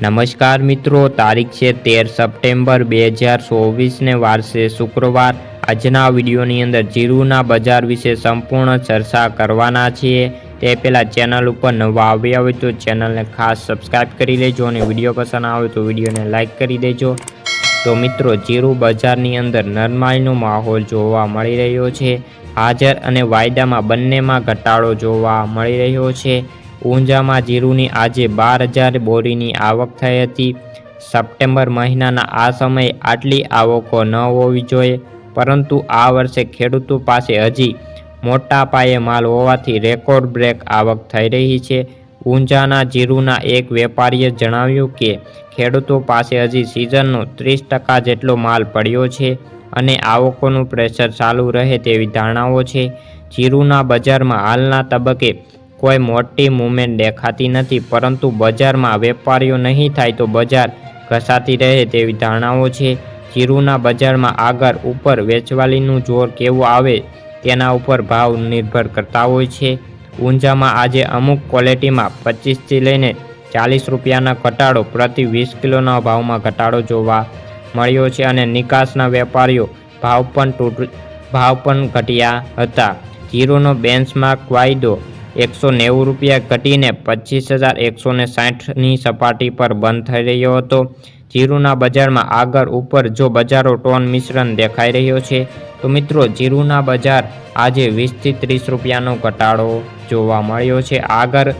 નમસ્કાર મિત્રો, તારીખ છે તેર સપ્ટેમ્બર બે હજાર ચોવીસને વારસે શુક્રવાર. આજના વિડીયોની અંદર જીરુના બજાર વિશે સંપૂર્ણ ચર્ચા કરવાના છીએ. તે પહેલાં ચેનલ ઉપર નવા આવ્યા હોય તો ચેનલને ખાસ સબસ્ક્રાઈબ કરી લેજો અને વીડિયો પસંદ આવે તો વિડીયોને લાઇક કરી દેજો. તો મિત્રો, જીરુ બજારની અંદર નરમાઈનો માહોલ જોવા મળી રહ્યો છે. હાજર અને વાયદામાં બંનેમાં ઘટાડો જોવા મળી રહ્યો છે. ઊંઝામાં જીરુની આજે બાર હજાર બોરીની આવક થઈ હતી. સપ્ટેમ્બર મહિનાના આ સમયે આટલી આવકો ન હોવી જોઈએ, પરંતુ આ વર્ષે ખેડૂતો પાસે હજી મોટા પાયે માલ હોવાથી રેકોર્ડ બ્રેક આવક થઈ રહી છે. ઊંઝાના જીરુના એક વેપારીએ જણાવ્યું કે, ખેડૂતો પાસે હજી સિઝનનો ત્રીસ ટકા જેટલો માલ પડ્યો છે અને આવકોનું પ્રેશર ચાલુ રહે તેવી ધારણાઓ છે. જીરુના બજારમાં હાલના તબક્કે કોઈ મોટી મૂવમેન્ટ દેખાતી નથી, પરંતુ બજારમાં વેપારીઓ નહીં થાય તો બજાર ઘસાતી રહે તેવી ધારણાઓ છે. જીરુના બજારમાં આગળ ઉપર વેચવાલીનું જોર કેવું આવે તેના ઉપર ભાવ નિર્ભર કરતા હોય છે. ઊંઝામાં આજે અમુક ક્વોલિટીમાં પચીસથી લઈને ચાલીસ રૂપિયાના ઘટાડો પ્રતિ વીસ કિલોના ભાવમાં ઘટાડો જોવા મળ્યો છે અને નિકાસના વેપારીઓ ભાવ પણ તૂટ, ભાવ પણ ઘટ્યા હતા. જીરુનો બેન્ચમાર્ક વાયદો એકસો નેવું રૂપિયા ઘટીને પચીસ હજાર એકસો ને સાઠની સપાટી પર બંધ થઈ રહ્યો હતો. જીરુના બજારમાં આગળ ઉપર જો બજારો ટોન મિશ્રણ દેખાઈ રહ્યો છે, તો મિત્રો જીરુના બજાર આજે વીસથી ત્રીસ રૂપિયાનો ઘટાડો જોવા મળ્યો છે. આગળ